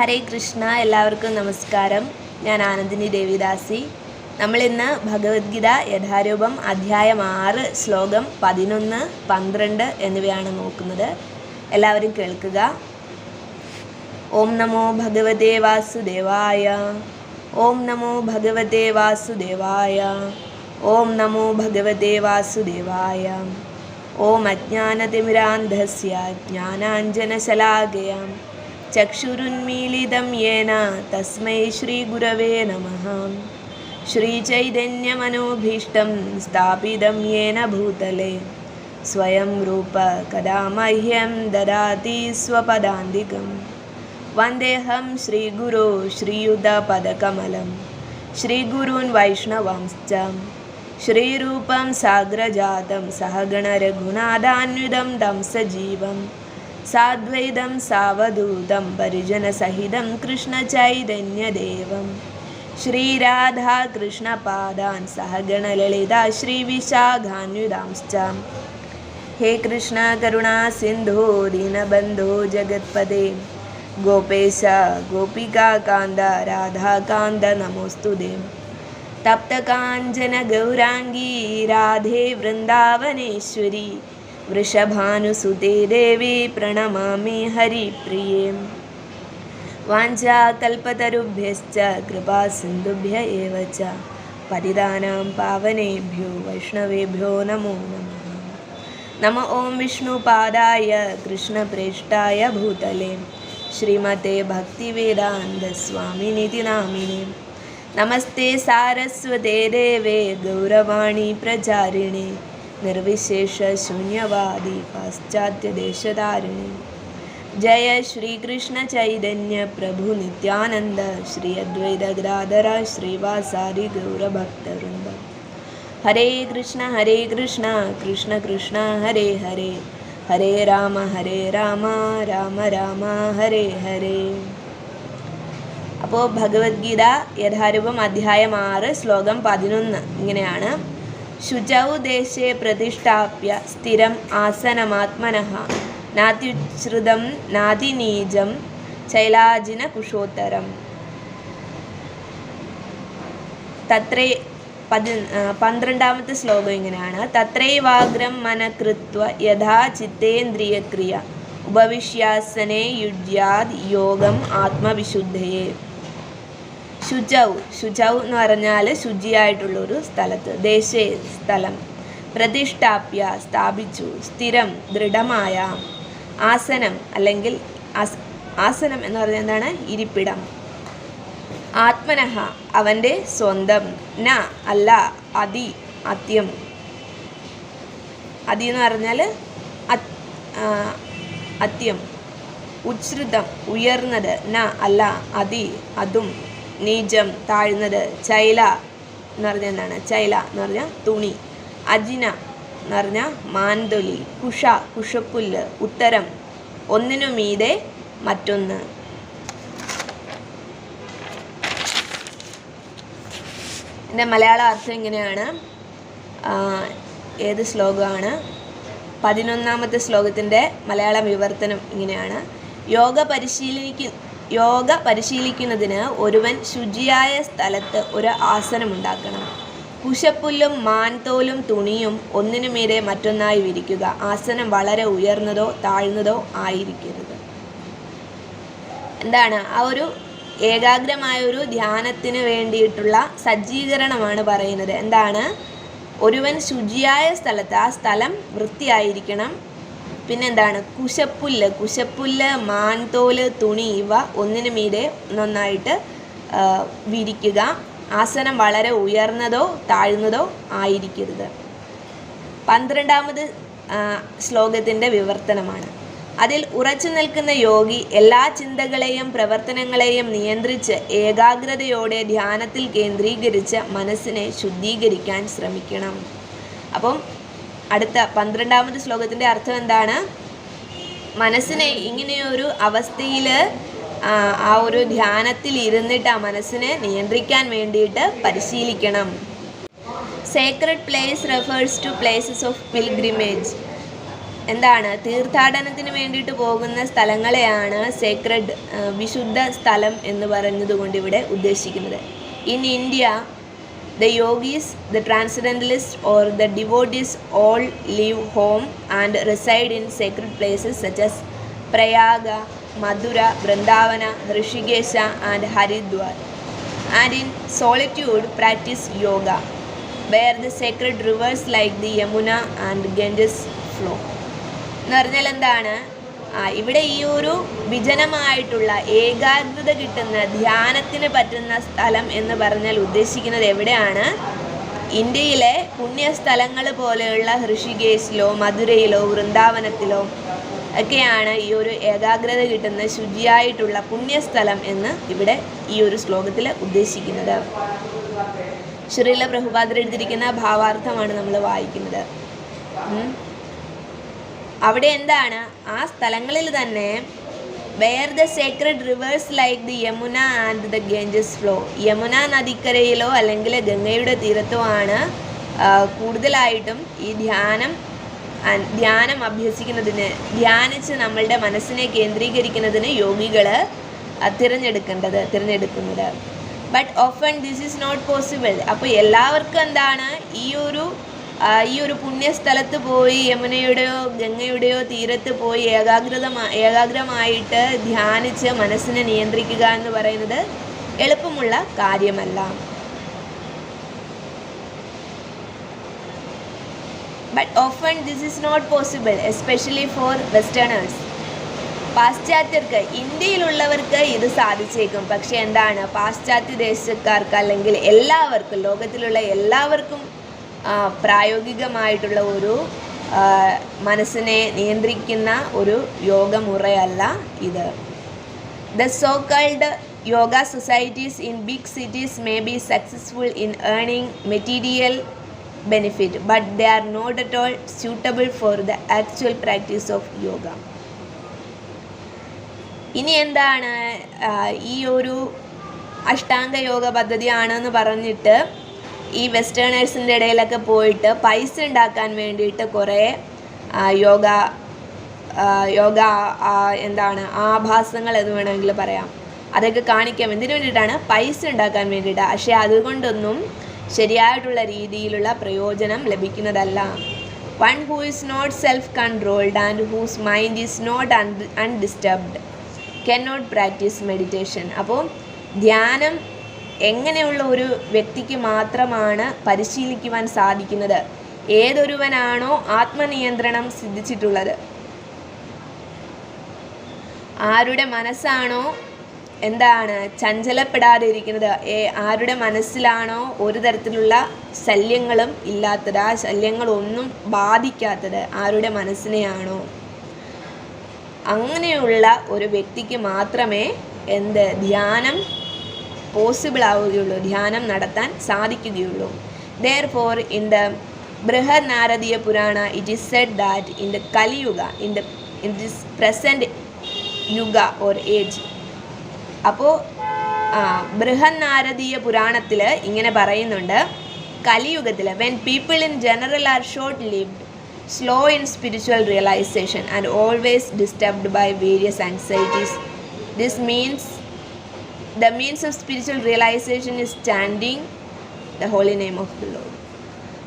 ഹരേ കൃഷ്ണ എല്ലാവർക്കും നമസ്കാരം. ഞാൻ ആനന്ദിനി ദേവിദാസി. നമ്മളിന്ന് ഭഗവത്ഗീത യഥാരൂപം അധ്യായം ആറ് ശ്ലോകം പതിനൊന്ന് പന്ത്രണ്ട് എന്നിവയാണ് നോക്കുന്നത്. എല്ലാവരും കേൾക്കുക. ഓം നമോ ഭഗവതേ വാസുദേവായ ഓം നമോ ഭഗവതേ വാസുദേവായ ഓം നമോ ഭഗവതേ വാസുദേവായ ഓം അജ്ഞാനതിമിരാന്ധസ്യ ജ്ഞാനാഞ്ജനശലാകയാം चक्षुरुन्मीलितं येन तस्मै श्रीगुरवे नमः। श्रीचैतन्यमनोभीष्टं स्थापितं येन भूतले। स्वयं रूप कदा मह्यं ददाति स्वपदान्तिकं। वन्देऽहं श्रीगुरो श्रीयुतपदकमलं। श्रीगुरून् वैष्णवांश्च। श्रीरूपं साग्रजातं सहगणरघुनाधान्युदं सजीवम् സാദ്വൈതം സാവധൂതം പരിജനസഹിതം കൃഷ്ണചൈതന്യദേവം ശ്രീരാധാകൃഷ്ണപാദാൻ സഹഗണലളിത ശ്രീവിശാഖാന്യുതാംശ്ച ഹേ കൃഷ്ണ കരുണാ സിന്ധോ ദീനബന്ധോ ജഗത്പദേ ഗോപേശ ഗോപികാകാന്ത രാധാകാന്ത നമോസ്തുതേ തപ്തകാഞ്ചന ഗൗരാംഗീ രാധേ വൃന്ദാവനേശ്വരി. वृषभानुसुते देवी प्रणमामि हरिप्रिये। वाञ्छाकल्पतरुभ्यश्च कृपासिन्धुभ्य एव च। पतितानां पावनेभ्यो वैष्णवेभ्यो नमो नमः। नम ॐ विष्णुपादाय कृष्णप्रेष्ठाय भूतले। श्रीमते भक्तिवेदान्तस्वामिनिति नामिने नमस्ते सारस्वते देवे गौरवाणी प्रचारिणे നിർവിശേഷ ശൂന്യവാദി പാശ്ചാത്യ പാശ്ചാത്യദേശതാരിണി ജയ ശ്രീകൃഷ്ണ ചൈതന്യ പ്രഭു നിത്യാനന്ദ ശ്രീ അദ്വൈത ഗ്രാധര ശ്രീവാസാരി ഗൗരഭക്തവൃന്ദ ഹരേ കൃഷ്ണ ഹരേ കൃഷ്ണ കൃഷ്ണ കൃഷ്ണ ഹരേ ഹരേ. ഹരേ രാമ ഹരേ രാമ രാമ രാമ ഹരേ ഹരേ. അപ്പോൾ ഭഗവത്ഗീത യഥാരൂപം അധ്യായം ആറ് ശ്ലോകം പതിനൊന്ന്. ഇങ്ങനെയാണ് ശുചൗ ദേശേ പ്രതിഷ്ഠാപ്യ സ്ഥിരം ആസനമാത്മനഃ. നാതിശ്രുതം നാതിനീജം ശൈലാജിന കുഷോത്തരം തത്രേ പതി പന്ത്രണ്ടാമത്തെ ശ്ലോകം ഇങ്ങനെയാണ്. തത്രൈവാഗ്രം മനകൃത്വ യഥാ ചിത്തേന്ദ്രിയക്രിയ. ഉപവിശ്യാസനെ യുജ്യാത് യോഗം ആത്മവിശുദ്ധയെ. ശുചൗ ശുചൗ എന്ന് പറഞ്ഞാൽ ശുചിയായിട്ടുള്ള ഒരു സ്ഥലത്ത് ദേശേ സ്ഥലം. പ്രതിഷ്ഠാപ്യ സ്ഥാപിച്ചു. സ്ഥിരം ദൃഢമായ ആസനം അല്ലെങ്കിൽ ആസനം എന്ന് പറഞ്ഞാൽ എന്താണ്? ഇരിപ്പിടം. ആത്മനഹ അവന്റെ സ്വന്തം. ന അല്ല അതി അത്യം. അതി എന്ന് പറഞ്ഞാൽ അത്യം. ഉച്ഛൃതം ഉയർന്നത്. ന അല്ല അതി അതും. നീചം താഴ്ന്നത് ചൈല എന്ന് പറഞ്ഞാൽ എന്താണ്? ചൈല എന്ന് പറഞ്ഞാൽ തുണി. അജിന എന്ന് പറഞ്ഞാൽ മാൻതൊലി കുഷ കുഷപ്പുല്ല്. ഉത്തരം ഒന്നിനു മീതെ മറ്റൊന്ന്. എന്റെ മലയാള അർത്ഥം ഇങ്ങനെയാണ്. ഏത് ശ്ലോകമാണ്? പതിനൊന്നാമത്തെ ശ്ലോകത്തിന്റെ മലയാള വിവർത്തനം ഇങ്ങനെയാണ്. യോഗ പരിശീലിക്കു യോഗ പരിശീലിക്കുന്നതിന് ഒരുവൻ ശുചിയായ സ്ഥലത്ത് ഒരു ആസനമുണ്ടാക്കണം കുശപ്പുല്ലും മാൻതോലും തുണിയും ഒന്നിനു മീതെ മറ്റൊന്നായി വിരിക്കുക. ആസനം വളരെ ഉയർന്നതോ താഴ്ന്നതോ ആയിരിക്കരുത്. എന്താണ്? ആ ഒരു ഏകാഗ്രമായ ഒരു ധ്യാനത്തിന് വേണ്ടിയിട്ടുള്ള സജ്ജീകരണമാണ് പറയുന്നത്. എന്താണ്? ഒരുവൻ ശുചിയായ സ്ഥലത്ത് ആ സ്ഥലം വൃത്തിയായിരിക്കണം. പിന്നെന്താണ്? കുശപ്പുല്ല്. കുശപ്പുല്ല് മാൻതോൽ തുണി ഇവ ഒന്നിനു മീതെ നന്നായിട്ട് വിരിക്കുക. ആസനം വളരെ ഉയർന്നതോ താഴ്ന്നതോ ആയിരിക്കരുത്. പന്ത്രണ്ടാമത് ശ്ലോകത്തിന്റെ വിവർത്തനമാണ്. അതിൽ ഉറച്ചു നിൽക്കുന്ന യോഗി എല്ലാ ചിന്തകളെയും പ്രവർത്തനങ്ങളെയും നിയന്ത്രിച്ച് ഏകാഗ്രതയോടെ ധ്യാനത്തിൽ കേന്ദ്രീകരിച്ച് മനസ്സിനെ ശുദ്ധീകരിക്കാൻ ശ്രമിക്കണം. അപ്പം അടുത്ത പന്ത്രണ്ടാമത് ശ്ലോകത്തിന്റെ അർത്ഥം എന്താണ്? മനസ്സിനെ ഇങ്ങനെയൊരു അവസ്ഥയിൽ ആ ഒരു ധ്യാനത്തിൽ ഇരുന്നിട്ട് ആ മനസ്സിനെ നിയന്ത്രിക്കാൻ വേണ്ടിയിട്ട് പരിശീലിക്കണം. Sacred place refers to places of pilgrimage എന്താണ്? തീർത്ഥാടനത്തിന് വേണ്ടിയിട്ട് പോകുന്ന സ്ഥലങ്ങളെയാണ് സേക്രഡ് വിശുദ്ധ സ്ഥലം എന്ന് പറഞ്ഞതുകൊണ്ട് ഇവിടെ ഉദ്ദേശിക്കുന്നത്. In India the yogis the transcendentalist or the devotees all leave home and reside in sacred places such as Prayaga Mathura Vrindavana Rishikesha and Haridwar and in solitude practice yoga where the sacred rivers like the Yamuna and Ganges flow എന്ന് പറഞ്ഞാൽ എന്താണ് ആ ഇവിടെ ഈ ഒരു വിജനമായിട്ടുള്ള ഏകാഗ്രത കിട്ടുന്ന ധ്യാനത്തിന് പറ്റുന്ന സ്ഥലം എന്ന് പറഞ്ഞാൽ ഉദ്ദേശിക്കുന്നത് എവിടെയാണ്? ഇന്ത്യയിലെ പുണ്യസ്ഥലങ്ങൾ പോലെയുള്ള ഋഷികേശിലോ മധുരയിലോ വൃന്ദാവനത്തിലോ ഒക്കെയാണ് ഈ ഒരു ഏകാഗ്രത കിട്ടുന്ന ശുചിയായിട്ടുള്ള പുണ്യസ്ഥലം എന്ന് ഇവിടെ ഈ ഒരു ശ്ലോകത്തിൽ ഉദ്ദേശിക്കുന്നത്. ശ്രീല പ്രഭുപാദർ എഴുതിയിരിക്കുന്ന ഭാവാർത്ഥമാണ് നമ്മൾ വായിക്കുന്നത്. അവിടെ എന്താണ്? ആ സ്ഥലങ്ങളിൽ തന്നെ where the sacred rivers like the Yamuna and the Ganges flow Yamuna നദിക്കരയിലോ അല്ലെങ്കിൽ ഗംഗയുടെ തീരത്തോ ആണ് കൂടുതലായിട്ടും ഈ ധ്യാനം ധ്യാനം അഭ്യസിക്കുന്നതിന് ധ്യാനിച്ച് നമ്മളുടെ മനസ്സിനെ കേന്ദ്രീകരിക്കുന്നതിന് യോഗികൾ തിരഞ്ഞെടുക്കേണ്ടത് തിരഞ്ഞെടുക്കുന്നത്. But often this is not possible അപ്പോൾ എല്ലാവർക്കും എന്താണ്? ഈ ഒരു ഈ ഒരു പുണ്യസ്ഥലത്ത് പോയി യമുനയുടെയോ ഗംഗയുടെയോ തീരത്ത് പോയി ഏകാഗ്രതമാ ഏകാഗ്രമായിട്ട് ധ്യാനിച്ച് മനസ്സിനെ നിയന്ത്രിക്കുക എന്ന് പറയുന്നത് എളുപ്പമുള്ള കാര്യമല്ല. But often this is not possible especially for westerners പാശ്ചാത്യർക്ക് ഇന്ത്യയിലുള്ളവർക്ക് ഇത് സാധിച്ചേക്കും. പക്ഷേ എന്താണ്? പാശ്ചാത്യ ദേശക്കാർക്ക് അല്ലെങ്കിൽ എല്ലാവർക്കും ലോകത്തിലുള്ള എല്ലാവർക്കും പ്രായോഗികമായിട്ടുള്ള ഒരു മനസ്സിനെ നിയന്ത്രിക്കുന്ന ഒരു യോഗമുറയല്ല ഇത് the so-called yoga societies in big cities may be successful in earning material benefit, but they are not at all suitable for the actual practice of yoga. ഇനി എന്താണ് ഈ ഒരു അഷ്ടാംഗ യോഗ പദ്ധതിയാണെന്ന് പറഞ്ഞിട്ട് ഈ വെസ്റ്റേണേഴ്സിന്റെ ഇടയിലൊക്കെ പോയിട്ട് പൈസ ഉണ്ടാക്കാൻ വേണ്ടിയിട്ട് കുറേ യോഗ യോഗ എന്താണ് ആഭാസങ്ങൾ എന്ന് വേണമെങ്കിൽ പറയാം. അതൊക്കെ കാണിക്കാം. എന്തിനു വേണ്ടിയിട്ടാണ്? പൈസ ഉണ്ടാക്കാൻ വേണ്ടിയിട്ട്. പക്ഷേ അതുകൊണ്ടൊന്നും ശരിയായിട്ടുള്ള രീതിയിലുള്ള പ്രയോജനം ലഭിക്കുന്നതല്ല. One who is not self controlled and whose mind is not un undisturbed can not practice meditation അപ്പോൾ ധ്യാനം എങ്ങനെയുള്ള ഒരു വ്യക്തിക്ക് മാത്രമാണ് പരിശീലിക്കുവാൻ സാധിക്കുന്നത്? ഏതൊരുവനാണോ ആത്മനിയന്ത്രണം സിദ്ധിച്ചിട്ടുള്ളത്? ആരുടെ മനസ്സാണോ എന്താണ് ചഞ്ചലപ്പെടാതിരിക്കുന്നത്? ഏ ആരുടെ മനസ്സിലാണോ ഒരു തരത്തിലുള്ള ശല്യങ്ങളും ഇല്ലാത്തത്? ആ ശല്യങ്ങളൊന്നും ബാധിക്കാത്തത് ആരുടെ മനസ്സിനെയാണോ? അങ്ങനെയുള്ള ഒരു വ്യക്തിക്ക് മാത്രമേ എന്ത് ധ്യാനം പോസിബിൾ ആവുകയുള്ളൂ ധ്യാനം നടത്താൻ സാധിക്കുകയുള്ളൂ. Therefore in the Briha Naradiya Purana it is said that in the Kaliyuga in the in this present yuga or age അപ്പോൾ ബൃഹന്നാരദീയ പുരാണത്തിൽ ഇങ്ങനെ പറയുന്നുണ്ട്. കലിയുഗത്തിൽ when people in general are short lived slow in spiritual realization and always disturbed by various anxieties this means the means of spiritual realization is chanting the holy name of the lord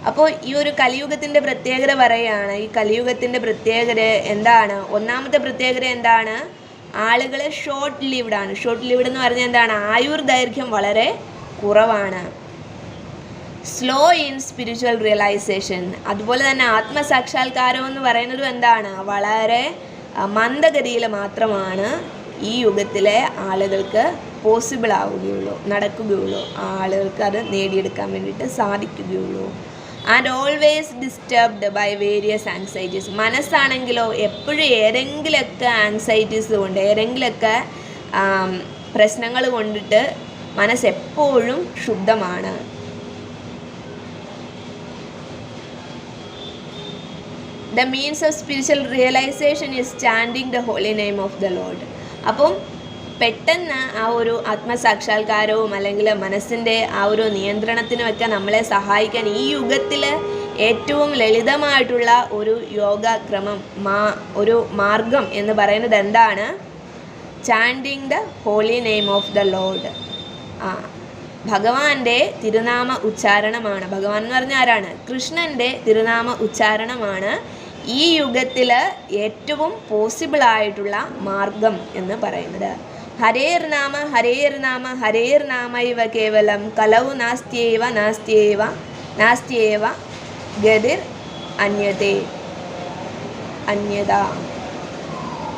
അപ്പോൾ ഈ ഒരു കലിയുഗത്തിന്റെ പ്രത്യേകത പറയുകയാണ്. ഈ കലിയുഗത്തിന്റെ പ്രത്യേകത എന്താണ്? ഒന്നാമത്തെ പ്രത്യേകത എന്താണ്? ആളുകൾ ഷോർട്ട് ലിവ്ഡ് ആണ്. ഷോർട്ട് ലിവ്ഡ് എന്ന് പറഞ്ഞാൽ എന്താണ്? ആയുർ ദൈർഘ്യം വളരെ കുറവാണ്. സ്ലോ ഇൻ സ്പിരിച്വൽ റിയലൈസേഷൻ അതുപോലെ തന്നെ ആത്മസാക്ഷാത്കാരം എന്ന് പറയുന്നതും എന്താണ്? വളരെ മന്ദഗതിയിൽ മാത്രമാണ് ഈ യുഗത്തിലെ ആളുകൾക്ക് പോസിബിൾ ആവുകയുള്ളൂ നടക്കുകയുള്ളൂ. ആളുകൾക്ക് അത് നേടിയെടുക്കാൻ വേണ്ടിയിട്ട് സാധിക്കുകയുള്ളൂ. And always disturbed by various anxieties മനസ്സാണെങ്കിലോ എപ്പോഴും ഏതെങ്കിലുമൊക്കെ ആങ്സൈറ്റീസ് കൊണ്ട് ഏതെങ്കിലുമൊക്കെ പ്രശ്നങ്ങൾ കൊണ്ടിട്ട് മനസ്സെപ്പോഴും ശുദ്ധമാണ്. The means of spiritual realization is chanting the holy name of the lord അപ്പം പെട്ടെന്ന് ആ ഒരു ആത്മസാക്ഷാത്കാരവും അല്ലെങ്കിൽ മനസ്സിന്റെ ആ ഒരു നിയന്ത്രണത്തിനുമൊക്കെ നമ്മളെ സഹായിക്കാൻ ഈ യുഗത്തിൽ ഏറ്റവും ലളിതമായിട്ടുള്ള ഒരു യോഗക്രമം മാ ഒരു മാർഗം എന്ന് പറയുന്നത് എന്താണ്? Chanting the holy name of the lord ആ ഭഗവാന്റെ തിരുനാമ ഉച്ചാരണമാണ്. ഭഗവാൻ എന്ന് പറഞ്ഞ ആരാണ് കൃഷ്ണന്റെ തിരുനാമ ഉച്ചാരണമാണ്. ഈ യുഗത്തിൽ ഏറ്റവും പോസിബിൾ ആയിട്ടുള്ള മാർഗം എന്ന് പറയുന്നത്. ഹരേർ നാമ ഹരേർ നാമ ഹരേർ നാമ ഇവ കേവലം. കലവു നാസ്തിയേവ നാസ്തിയേവ നാസ്തിയേവ ഗതിർ അന്യതേ അന്യത.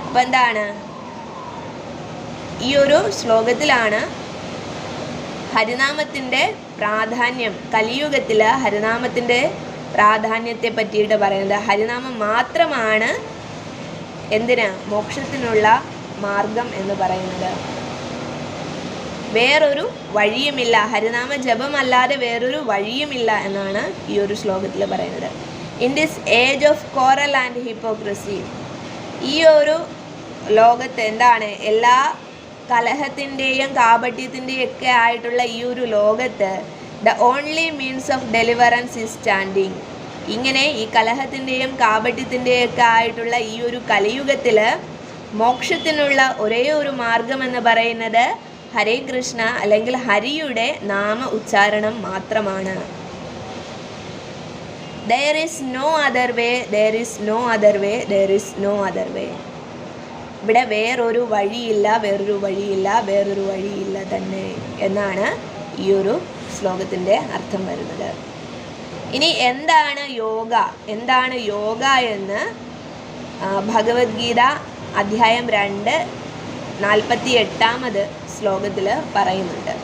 അപ്പം എന്താണ്? ഈ ഒരു ശ്ലോകത്തിലാണ് ഹരിനാമത്തിന്റെ പ്രാധാന്യം. കലിയുഗത്തിൽ ഹരിനാമത്തിന്റെ പ്രാധാന്യത്തെ പറ്റിയിട്ട് പറയുന്നത്. ഹരിനാമം മാത്രമാണ് എന്തിന്? മോക്ഷത്തിനുള്ള മാർഗം എന്ന് പറയുന്നത്. വേറൊരു വഴിയുമില്ല. ഹരിനാമ ജപമല്ലാതെ വേറൊരു വഴിയുമില്ല എന്നാണ് ഈ ഒരു ശ്ലോകത്തിൽ പറയുന്നത്. In this age of quarrel and hypocrisy ഈ ഒരു ലോകത്ത് എന്താണ്? എല്ലാ കലഹത്തിന്റെയും കാപട്യത്തിന്റെയും ഒക്കെ ആയിട്ടുള്ള ഈ ഒരു ലോകത്ത് the only means of deliverance is chanting ഇങ്ങനെ ഈ കലഹത്തിന്റെയും കാപട്യത്തിന്റെയും ഒക്കെ ആയിട്ടുള്ള ഈ ഒരു കലിയുഗത്തിൽ മോക്ഷത്തിനുള്ള ഒരേ ഒരു മാർഗം എന്ന് പറയുന്നത് ഹരേ കൃഷ്ണ അല്ലെങ്കിൽ ഹരിയുടെ നാമ ഉച്ചാരണം മാത്രമാണ്. There is no other way there is no other way there is no other way ഇവിടെ വേറൊരു വഴിയില്ല വേറൊരു വഴിയില്ല വേറൊരു വഴിയില്ല തന്നെ എന്നാണ് ഈ ഒരു ശ്ലോകത്തിന്റെ അർത്ഥം വരുന്നത്. ഇനി എന്താണ് യോഗ? എന്താണ് യോഗ എന്ന് ഭഗവത്ഗീത അധ്യായം രണ്ട് നാൽപ്പത്തി എട്ടാമത് ശ്ലോകത്തിൽ പറയുന്നുണ്ട്.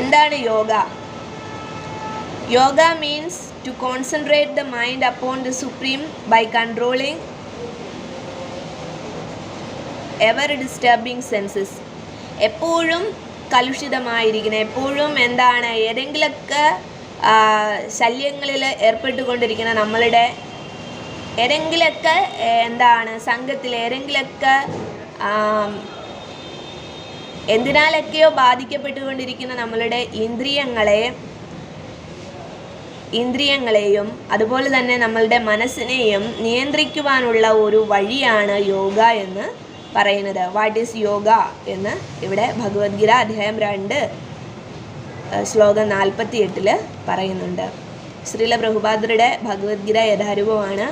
എന്താണ് yoga? Yoga means to concentrate the mind upon the supreme by controlling ever disturbing senses എപ്പോഴും കലുഷിതമായിരിക്കുന്ന എപ്പോഴും എന്താണ് ഏതെങ്കിലുമൊക്കെ ശല്യങ്ങളിൽ ഏർപ്പെട്ടുകൊണ്ടിരിക്കുന്ന നമ്മളുടെ ഏതെങ്കിലുമൊക്കെ എന്താണ് സംഘത്തിൽ ഏതെങ്കിലുമൊക്കെ എന്തിനാലൊക്കെയോ ബാധിക്കപ്പെട്ടുകൊണ്ടിരിക്കുന്ന നമ്മളുടെ ഇന്ദ്രിയങ്ങളെ ഇന്ദ്രിയങ്ങളെയും അതുപോലെ തന്നെ നമ്മളുടെ മനസ്സിനെയും നിയന്ത്രിക്കുവാനുള്ള ഒരു വഴിയാണ് യോഗ എന്ന് പറയുന്നത്. വാട്ട് ഈസ് യോഗ എന്ന് ഇവിടെ ഭഗവത്ഗീത അധ്യായം രണ്ട് ശ്ലോകം നാൽപ്പത്തി എട്ടിൽ പറയുന്നുണ്ട്. ശ്രീല പ്രഭുപാദരുടെ ഭഗവത്ഗീത യഥാരൂപമാണ്.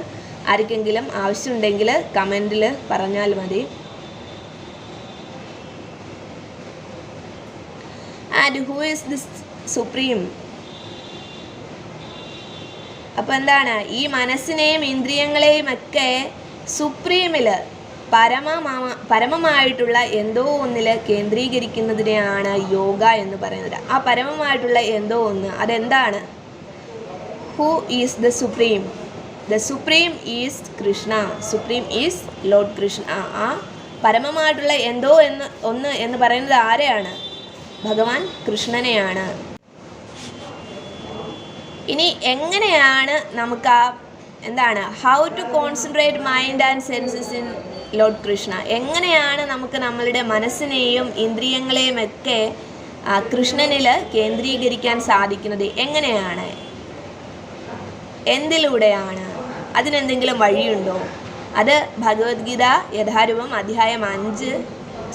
ആർക്കെങ്കിലും ആവശ്യമുണ്ടെങ്കിൽ കമന്റിൽ പറഞ്ഞാൽ മതി. And who is this supreme അപ്പോൾ എന്താണ്? ഈ മനസ്സിനെയും ഇന്ദ്രിയങ്ങളെയും ഒക്കെ സുപ്രീമിൽ പരമമാ പരമമായിട്ടുള്ള എന്തോ ഒന്നിൽ കേന്ദ്രീകരിക്കുന്നതിനെയാണ് യോഗ എന്ന് പറയുന്നത്. ആ പരമമായിട്ടുള്ള എന്തോ ഒന്ന് അതെന്താണ്? Who is the supreme the supreme is Krishna supreme is lord Krishna ആ പരമമായിട്ടുള്ള എന്തോ എന്ന് ഒന്ന് എന്ന് പറയുന്നത് ആരെയാണ്? ഭഗവാൻ കൃഷ്ണനെയാണ്. ഇനി എങ്ങനെയാണ് നമുക്ക് ആ എന്താണ് how to concentrate mind and senses in lord Krishna എങ്ങനെയാണ് നമുക്ക് നമ്മളുടെ മനസ്സിനെയും ഇന്ദ്രിയങ്ങളെയും ഒക്കെ കൃഷ്ണനിൽ കേന്ദ്രീകരിക്കാൻ സാധിക്കുന്നത്? എങ്ങനെയാണ്? എന്തിലൂടെയാണ്? അതിനെന്തെങ്കിലും വഴിയുണ്ടോ? അത് ഭഗവത്ഗീത യഥാരൂപം അധ്യായം അഞ്ച്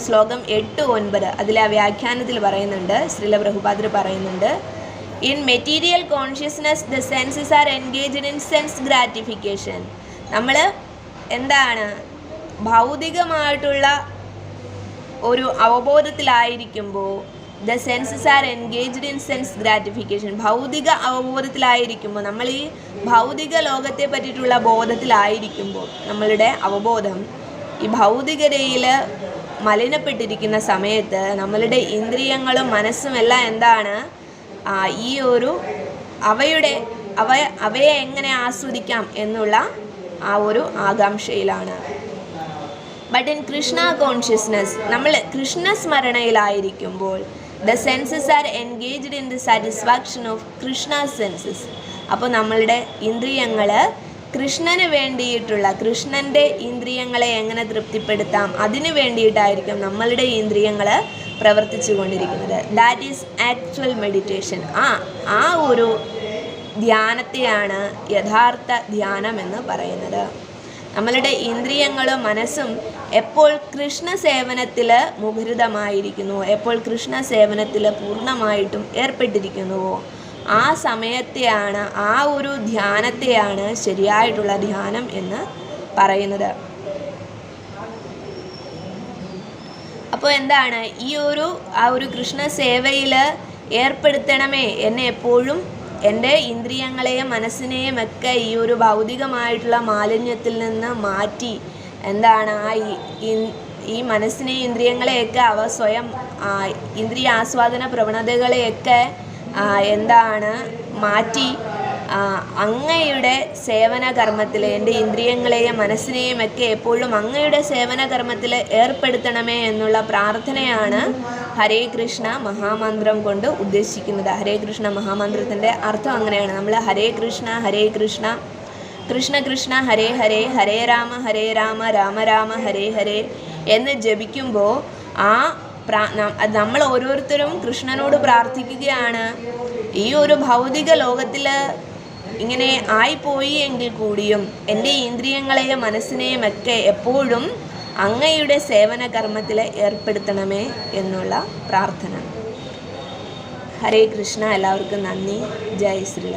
ശ്ലോകം എട്ട് ഒൻപത്. അതിലെ ആ വ്യാഖ്യാനത്തിൽ പറയുന്നുണ്ട് ശ്രീല പ്രഭുപാദർ പറയുന്നുണ്ട് in material consciousness the senses are engaged in sense gratification നമ്മൾ എന്താണ് ഭൗതികമായിട്ടുള്ള ഒരു അവബോധത്തിലായിരിക്കുമ്പോൾ the senses are engaged in sense gratification ഭൗതിക അവബോധത്തിലായിരിക്കുമ്പോൾ നമ്മൾ ഈ ഭൗതിക ലോകത്തെ പറ്റിയിട്ടുള്ള ബോധത്തിലായിരിക്കുമ്പോൾ നമ്മളുടെ അവബോധം ഈ ഭൗതികതയിൽ മലിനപ്പെട്ടിരിക്കുന്ന സമയത്ത് നമ്മളുടെ ഇന്ദ്രിയങ്ങളും മനസ്സും എല്ലാം എന്താണ്? ഈ ഒരു അവയുടെ അവ അവയെ എങ്ങനെ ആസ്വദിക്കാം എന്നുള്ള ആ ഒരു ആകാംക്ഷയിലാണ്. ബട്ട് ഇൻ കൃഷ്ണ കോൺഷ്യസ്നസ് നമ്മൾ Krishna സ്മരണയിലായിരിക്കുമ്പോൾ the senses are engaged in the satisfaction of Krishna senses അപ്പോൾ നമ്മളുടെ ഇന്ദ്രിയങ്ങൾ കൃഷ്ണന് വേണ്ടിയിട്ടുള്ള കൃഷ്ണന്റെ ഇന്ദ്രിയങ്ങളെ എങ്ങനെ തൃപ്തിപ്പെടുത്താം അതിനു വേണ്ടിയിട്ടായിരിക്കും നമ്മളുടെ ഇന്ദ്രിയങ്ങൾ പ്രവർത്തിച്ചു കൊണ്ടിരിക്കുന്നത്. ദാറ്റ് ഈസ് ആക്ച്വൽ മെഡിറ്റേഷൻ ആ ആ ഒരു ധ്യാനത്തെയാണ് യഥാർത്ഥ ധ്യാനം എന്ന് പറയുന്നത്. നമ്മളുടെ ഇന്ദ്രിയങ്ങളും മനസ്സും എപ്പോൾ കൃഷ്ണ സേവനത്തിൽ മുഖരിതമായിരിക്കുന്നു എപ്പോൾ കൃഷ്ണ സേവനത്തിൽ പൂർണമായിട്ടും ഏർപ്പെട്ടിരിക്കുന്നുവോ? ആ സമയത്തെയാണ് ആ ഒരു ധ്യാനത്തെയാണ് ശരിയായിട്ടുള്ള ധ്യാനം എന്ന് പറയുന്നത്. അപ്പോൾ എന്താണ്? ഈ ഒരു ആ ഒരു കൃഷ്ണ സേവയിൽ ഏർപ്പെടുത്തണമേ എന്നെ എപ്പോഴും എന്റെ ഇന്ദ്രിയങ്ങളെയും മനസ്സിനെയും ഒക്കെ ഈ ഒരു ഭൗതികമായിട്ടുള്ള മാലിന്യത്തിൽ നിന്ന് മാറ്റി. എന്താണ് ആ ഈ- മനസ്സിനെയും ഇന്ദ്രിയങ്ങളെയൊക്കെ അവ സ്വയം ഇന്ദ്രിയ ആസ്വാദന പ്രവണതകളെയൊക്കെ എന്താണ് മാറ്റി അങ്ങയുടെ സേവന കർമ്മത്തിൽ എന്റെ ഇന്ദ്രിയങ്ങളെയും മനസ്സിനെയും ഒക്കെ എപ്പോഴും അങ്ങയുടെ സേവന കർമ്മത്തിൽ ഏർപ്പെടുത്തണമേ എന്നുള്ള പ്രാർത്ഥനയാണ് ഹരേ കൃഷ്ണ മഹാമന്ത്രം കൊണ്ട് ഉദ്ദേശിക്കുന്നത്. ഹരേ കൃഷ്ണ മഹാമന്ത്രത്തിന്റെ അർത്ഥം അങ്ങനെയാണ്. നമ്മൾ ഹരേ കൃഷ്ണ ഹരേ കൃഷ്ണ കൃഷ്ണ കൃഷ്ണ ഹരേ ഹരേ ഹരേ രാമ ഹരേ രാമ രാമ രാമ ഹരേ ഹരേ എന്ന് ജപിക്കുമ്പോൾ ആ പ്രാ നമ്മൾ ഓരോരുത്തരും കൃഷ്ണനോട് പ്രാർത്ഥിക്കുകയാണ്. ഈ ഒരു ഭൗതിക ലോകത്തിൽ ഇങ്ങനെ ആയിപ്പോയി എങ്കിൽ കൂടിയും എന്റെ ഇന്ദ്രിയങ്ങളെയും മനസ്സിനെയും ഒക്കെ എപ്പോഴും അങ്ങയുടെ സേവന കർമ്മത്തിൽ ഏർപ്പെടുത്തണമേ എന്നുള്ള പ്രാർത്ഥന. ഹരേ കൃഷ്ണ എല്ലാവർക്കും നന്ദി. ജയ് ശ്രീല